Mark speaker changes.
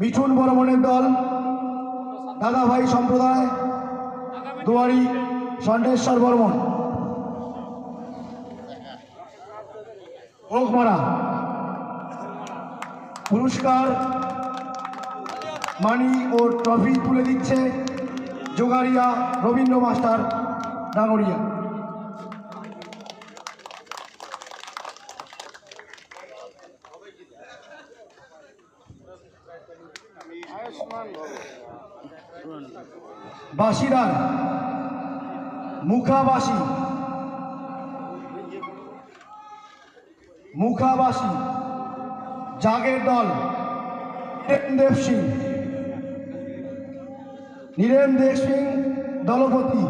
Speaker 1: মিঠুন বর্মনের দল দাদাভাই সম্প্রদায়, দুয়ারি ষণ্ডেশ্বর বর্মন হোকমারা পুরস্কার মানি ও ট্রফি তুলে দিচ্ছে জোগাড়িয়া রবীন্দ্র মাস্টার ডাঙরিয়া। বাসিরার মুখাবাসী। মুখাবাসী জাগের দল নীরেন্দেব সিং। নীরেন দেব সিং দলপতি।